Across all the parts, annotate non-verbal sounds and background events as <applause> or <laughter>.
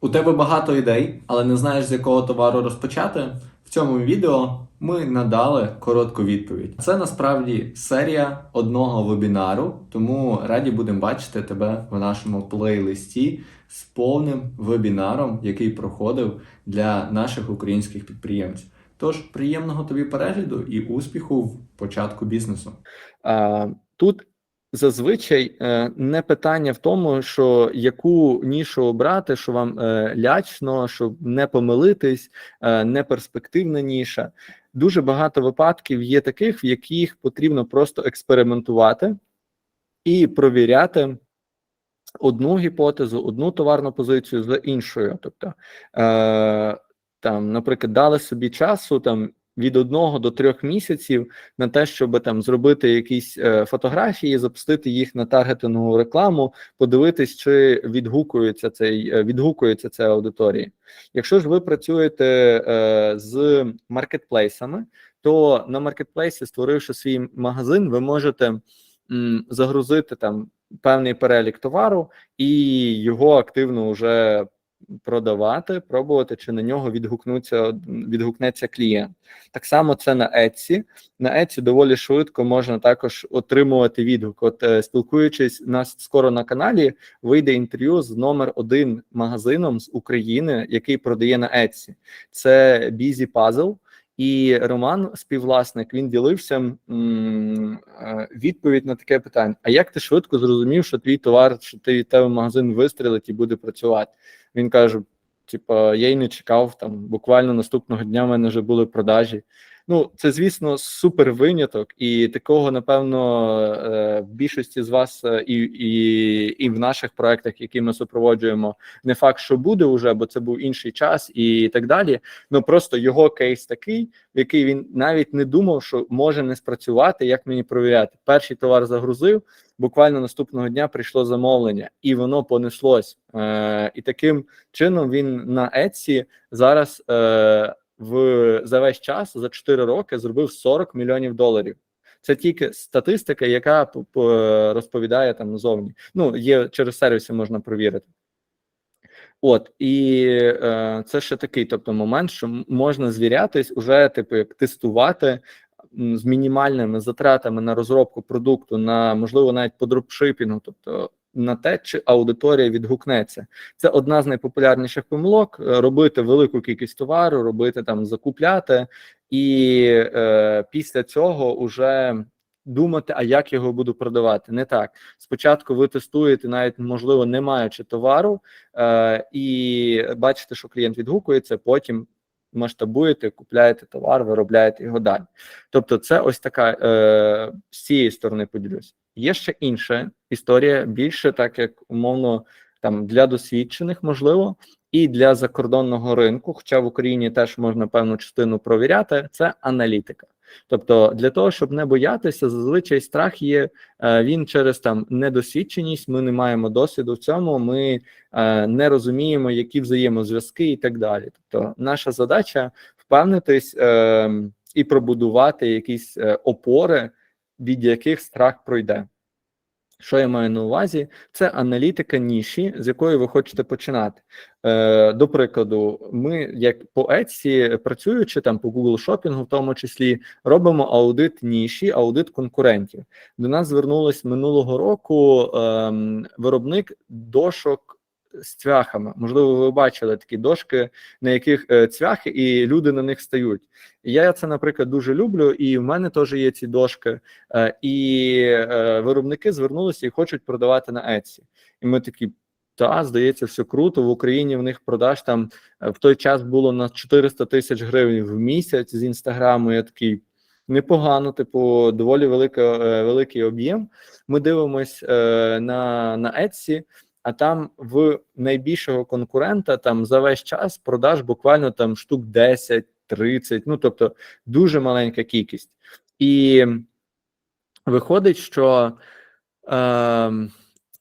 У тебе багато ідей, але не знаєш з якого товару розпочати. В цьому відео ми надали коротку відповідь. Це насправді серія одного вебінару, тому раді будемо бачити тебе в нашому плейлисті з повним вебінаром, який проходив для наших українських підприємців. Тож приємного тобі перегляду і успіху в початку бізнесу. Тут зазвичай е, не питання в тому, що яку нішу обрати, що вам е, лячно, щоб не помилитись, е, не перспективна ніша. Дуже багато випадків є таких, в яких потрібно просто експериментувати і провіряти одну гіпотезу, одну товарну позицію з іншою. Тобто, там, наприклад, дали собі часу там від одного до трьох місяців на те, щоб там зробити якісь е, фотографії, запустити їх на таргетингову рекламу, подивитись, чи відгукується цей е, відгукується це аудиторії. Якщо ж ви працюєте е, з маркетплейсами, то на маркетплейсі, створивши свій магазин, ви можете м, загрузити там певний перелік товару і його активно вже продавати, пробувати, чи на нього відгукнуться відгукнеться клієнт. Так само це на Etsy. На Etsy доволі швидко можна також отримувати відгук. От е, спілкуючись нас скоро на каналі, вийде інтерв'ю з номер один магазином з України, який продає на Etsy. Це Busy Puzzle. І Роман, співвласник, він ділився е, відповідь на таке питання: а як ти швидко зрозумів, що твій товар, що ти тебе магазин вистрілить і буде працювати? Він каже: типа, я й не чекав там. Буквально наступного дня в мене вже були продажі. Ну, це, звісно, супер виняток, і такого, напевно, е, в більшості з вас е, і і, і в наших проектах, які ми супроводжуємо, не факт, що буде вже, бо це був інший час і так далі. Ну просто його кейс такий, в який він навіть не думав, що може не спрацювати, як мені провіряти. Перший товар загрузив. Буквально наступного дня прийшло замовлення, і воно понеслось. Е, І таким чином він на Etsy зараз. Е, в за весь час за 4 роки зробив 40 мільйонів доларів. Це тільки статистика, яка розповідає там назовні. Ну є через сервіси, можна провірити. От і е, це ще такий, тобто, момент, що можна звірятись, уже типу як тестувати з мінімальними затратами на розробку продукту, на можливо навіть по дропшипінгу, тобто на те, чи аудиторія відгукнеться. Це одна з найпопулярніших помилок: е, робити велику кількість товару, робити там, закупляти, і е, після цього вже думати, а як його буду продавати. Не так. Спочатку ви тестуєте, навіть можливо, не маючи товару, е, і бачите, що клієнт відгукується, потім. Масштабуєте, купляєте товар, виробляєте його далі. Тобто, це ось така е, з цієї сторони поділюсь. Є ще інша історія, більше так як умовно там для досвідчених, можливо, і для закордонного ринку, хоча в Україні теж можна певну частину провіряти, це аналітика. Тобто, для того, щоб не боятися, зазвичай страх є е, він через там недосвідченість. Ми не маємо досвіду в цьому, ми е, не розуміємо, які взаємозв'язки і так далі. Тобто, наша задача впевнитись е, і пробудувати якісь опори від яких страх пройде. Що я маю на увазі? Це аналітика ніші, з якої ви хочете починати. Е, До прикладу, ми, як по Etsy, працюючи там по Google шопінгу, в тому числі, робимо аудит ніші, аудит конкурентів. До нас звернулось минулого року е, виробник дошок з цвяхами. Можливо, ви бачили такі дошки, на яких е, цвяхи, і люди на них стають. Я це, наприклад, дуже люблю, і в мене теж є ці дошки, е, і е, виробники звернулися і хочуть продавати на Etsy. І ми такі. Та, здається, все круто. В Україні в них продаж там в той час було на 400 тисяч гривень в місяць з інстаграму. Я такий непогано, типу, доволі велика, великий об'єм. Ми дивимось е, на на Etsy, а там в найбільшого конкурента там за весь час продаж буквально там штук 10, 30, ну тобто дуже маленька кількість. І виходить, що е,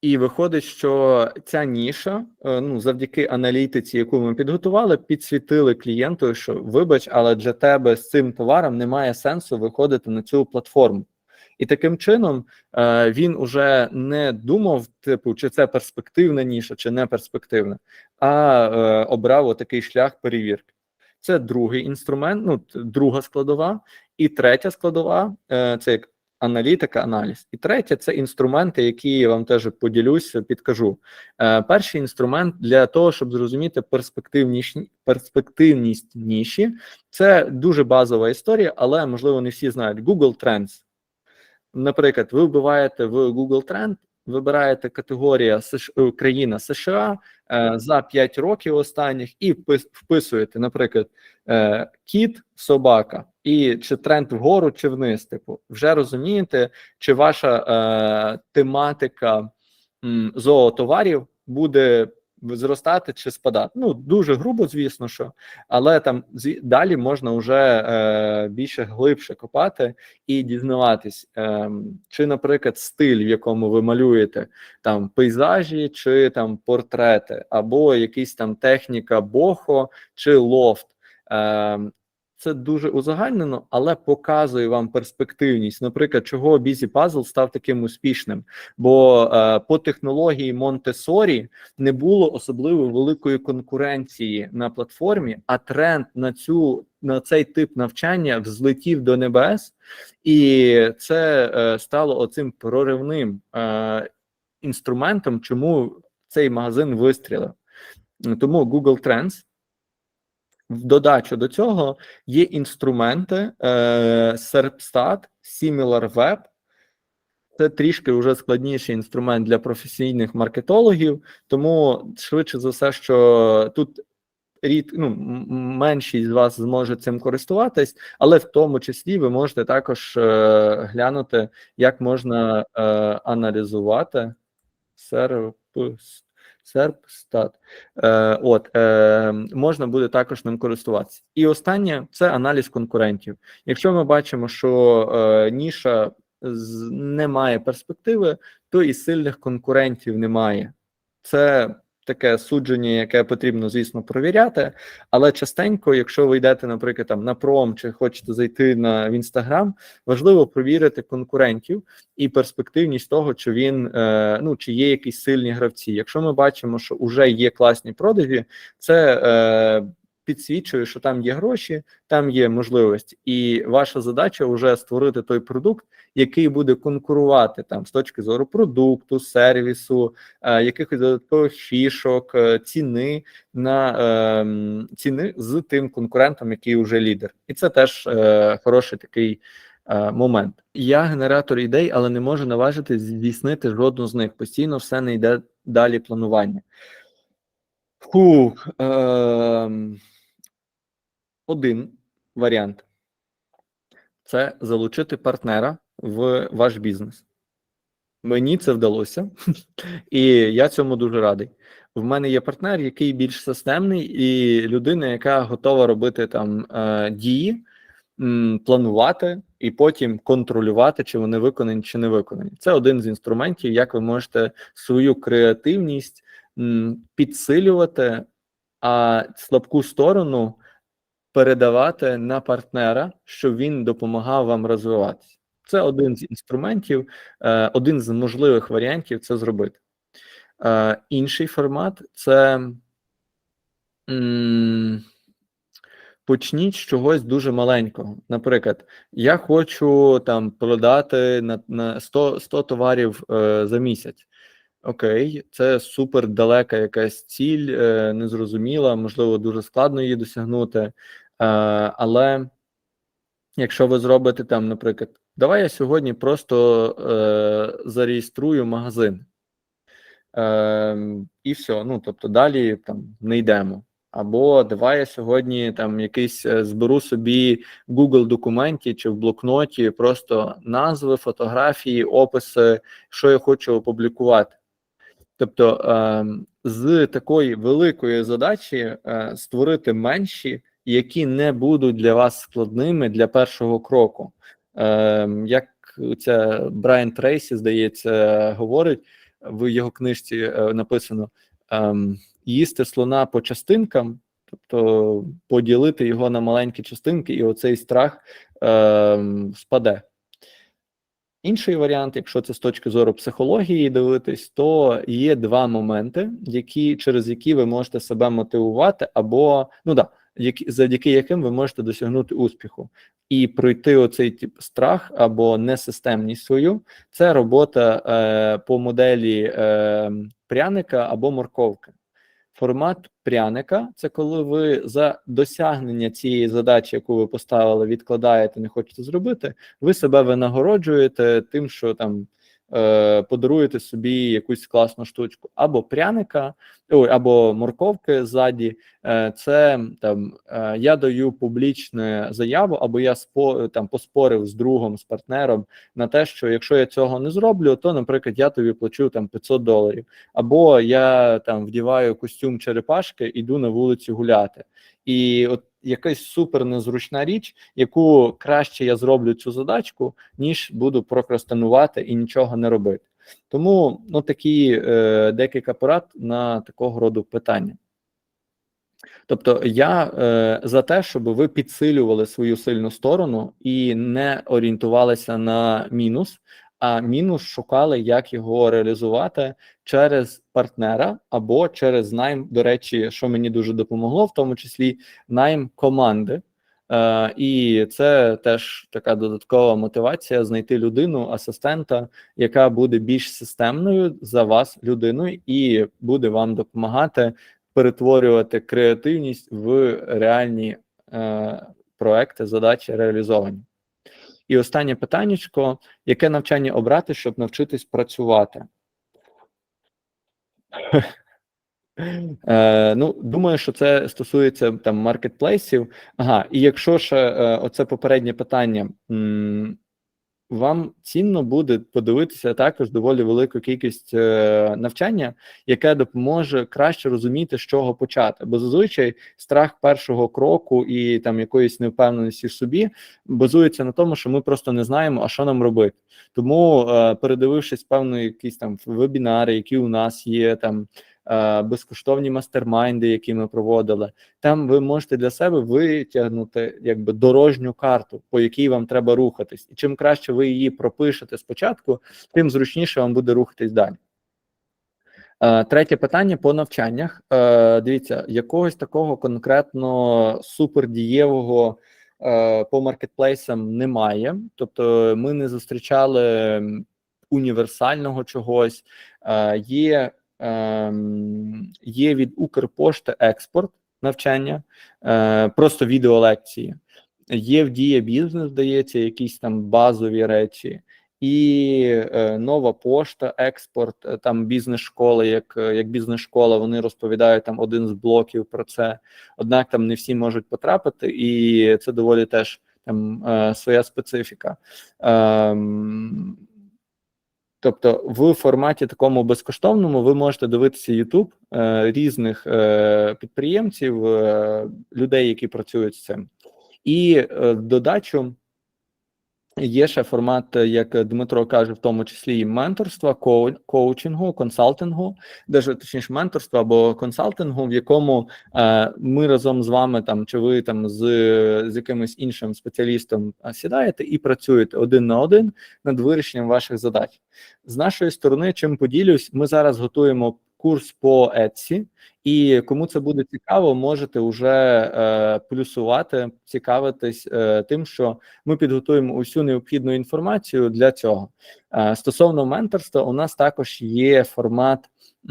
і виходить, що ця ніша, е, ну завдяки аналітиці, яку ми підготували, підсвітили клієнту, що вибач, але для тебе з цим товаром немає сенсу виходити на цю платформу. І таким чином е, він уже не думав, типу, чи це перспективна ніша, чи не перспективна, а е, обрав отакий шлях перевірки. Це другий інструмент, ну друга складова, і третя складова е, це як аналітика, аналіз. І третє це інструменти, які я вам теж поділюся, підкажу. Перший інструмент для того, щоб зрозуміти перспективність, перспективність ніші, це дуже базова історія, але можливо не всі знають Google Trends. Наприклад, ви вбиваєте в Google Trend, вибираєте категорія е, країна США е, за 5 років останніх і впис- вписуєте, наприклад, е, кіт, собака, і чи тренд вгору, чи вниз. Типу, вже розумієте, чи ваша тематика зоотоварів буде зростати чи спадати. Ну дуже грубо, звісно, що, але там далі можна вже е, більше глибше копати і дізнаватись, е, чи, наприклад, стиль, в якому ви малюєте там пейзажі, чи там портрети, або якісь там техніка бохо чи лофт. Е, це дуже узагальнено, але показує вам перспективність. Наприклад, чого Busy Puzzle став таким успішним, бо е, по технології Монтесорі не було особливо великої конкуренції на платформі, а тренд на цю на цей тип навчання взлетів до небес, і це е, стало оцим проривним е, інструментом, чому цей магазин вистрілив. Тому Google Trends в додачу до цього є інструменти е, Serpstat, SimilarWeb. Це трішки вже складніший інструмент для професійних маркетологів, тому швидше за все, що тут рід, ну, меншість з вас зможе цим користуватись, але в тому числі ви можете також е, глянути, як можна е, аналізувати серпс, серпстат. Е, от е, можна буде також ним користуватися. І останнє це аналіз конкурентів. Якщо ми бачимо, що е, ніша не має перспективи, то і сильних конкурентів немає. Це таке судження, яке потрібно, звісно, провіряти. Але частенько, якщо ви йдете, наприклад, там на пром чи хочете зайти на в інстаграм, важливо провірити конкурентів і перспективність того, чи він е, ну чи є якісь сильні гравці. Якщо ми бачимо, що вже є класні продажі, це е, підсвічує, що там є гроші, там є можливості, і ваша задача вже створити той продукт, який буде конкурувати там з точки зору продукту, сервісу, е, якихось додаткових фішок, е, ціни на е, ціни з тим конкурентом, який вже лідер, і це теж е, хороший такий. е, Момент я генератор ідей, але не можу наважити здійснити жодну з них. Постійно все не йде далі планування. Фух, ем, один варіант це залучити партнера в ваш бізнес. Мені це вдалося, <laughs> і я цьому дуже радий. В мене є партнер, який більш системний, і людина, яка готова робити там е, дії, планувати і потім контролювати, чи вони виконані, чи не виконані. Це один з інструментів, як ви можете свою креативність підсилювати, а слабку сторону передавати на партнера, щоб він допомагав вам розвиватися. Це один з інструментів, е, один з можливих варіантів це зробити. Е, інший формат це почніть з чогось дуже маленького. Наприклад, я хочу там продати на, на 100, 100 товарів е, за місяць. Окей, це супер далека якась ціль, незрозуміла, можливо, дуже складно її досягнути. Е, але якщо ви зробите там, наприклад, давай я сьогодні просто е, зареєструю магазин. Е, і все. Ну, тобто далі там не йдемо. Або давай я сьогодні там якийсь зберу собі Google документі чи в блокноті просто назви, фотографії, описи, що я хочу опублікувати. Тобто е, з такої великої задачі створити менші, які не будуть для вас складними для першого кроку. Е, як ця Брайан Трейсі, здається, говорить в його книжці е, написано ем, їсти слона по частинкам, тобто поділити його на маленькі частинки, і оцей страх ем, спаде. Інший варіант, якщо це з точки зору психології дивитись, то є два моменти, які через які ви можете себе мотивувати, або ну да, які завдяки яким ви можете досягнути успіху і пройти оцей тип страх або несистемність свою. Це робота е, по моделі е, пряника або морковки. Формат пряника це коли ви за досягнення цієї задачі, яку ви поставили, відкладаєте, не хочете зробити, ви себе винагороджуєте тим, що там е, подаруєте собі якусь класну штучку, або пряника, ой, або морковки ззаді. Е, це там е, я даю публічну заяву, або я спо, там поспорив з другом, з партнером на те, що якщо я цього не зроблю, то, наприклад, я тобі плачу там 500 доларів, або я там вдіваю костюм черепашки, іду на вулицю гуляти. І от якась супер незручна річ, яку краще я зроблю цю задачку, ніж буду прокрастинувати і нічого не робити. Тому ну такі е, декілька порад на такого роду питання. Тобто я е, за те, щоб ви підсилювали свою сильну сторону і не орієнтувалися на мінус, а мінус шукали, як його реалізувати через партнера або через найм. До речі, що мені дуже допомогло, в тому числі найм команди. Е, і це теж така додаткова мотивація знайти людину, асистента, яка буде більш системною за вас людиною, і буде вам допомагати перетворювати креативність в реальні е, проекти, задачі реалізовані. І останнє питаннячко: яке навчання обрати, щоб навчитись працювати? <laughs> Е, ну, думаю, що це стосується там маркетплейсів. Ага, і якщо ще е, оце попереднє питання, вам цінно буде подивитися також доволі велику кількість е, навчання, яке допоможе краще розуміти, з чого почати. Бо зазвичай страх першого кроку і там якоїсь невпевненості в собі базується на тому, що ми просто не знаємо, а що нам робити. Тому, е, передивившись певно, якісь там вебінари, які у нас є там. Е, Безкоштовні мастермайнди, які ми проводили, там ви можете для себе витягнути якби дорожню карту, по якій вам треба рухатись. І чим краще ви її пропишете спочатку, тим зручніше вам буде рухатись далі. Е, Третє питання по навчаннях. Е, Дивіться, якогось такого конкретно супердієвого по маркетплейсам немає. Тобто, ми не зустрічали універсального чогось. Є, є від Укрпошти експорт навчання, е, просто відеолекції. Є в Дія бізнес, здається, якісь там базові речі, і е, нова пошта, експорт, е, там бізнес-школа, як, як бізнес-школа, вони розповідають там один з блоків про це. Однак там не всі можуть потрапити, і це доволі теж там своя специфіка. Тобто, в форматі такому безкоштовному ви можете дивитися YouTube е, різних е, підприємців, е, людей, які працюють з цим. І е, додачу є ще формат, е, як Дмитро каже, в тому числі і менторства, коу- коучингу, консалтингу, даже точніше менторства або консалтингу, в якому е, ми разом з вами там чи ви там з, з якимось іншим спеціалістом е, сідаєте і працюєте один на один над вирішенням ваших задач. З нашої сторони, чим поділюсь, ми зараз готуємо курс по Etsy, і кому це буде цікаво, можете вже е, плюсувати, цікавитись е, тим, що ми підготуємо усю необхідну інформацію для цього. Е, стосовно менторства, у нас також є формат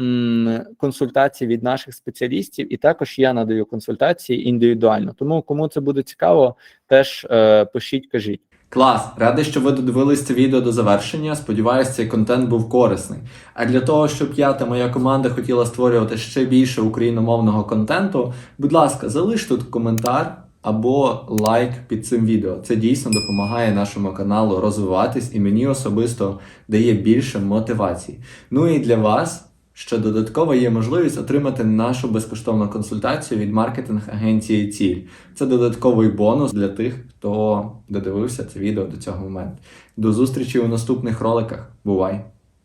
м, консультацій від наших спеціалістів, і також я надаю консультації індивідуально. Тому кому це буде цікаво, теж е, пишіть, кажіть. Клас! Радий, що ви додивились це відео до завершення. Сподіваюсь, цей контент був корисний. А для того, щоб я та моя команда хотіла створювати ще більше україномовного контенту, будь ласка, залиш тут коментар або лайк під цим відео. Це дійсно допомагає нашому каналу розвиватись і мені особисто дає більше мотивації. Ну і для вас. Ще додатково є можливість отримати нашу безкоштовну консультацію від маркетинг-агенції Ціль. Це додатковий бонус для тих, хто додивився це відео до цього моменту. До зустрічі у наступних роликах. Бувай!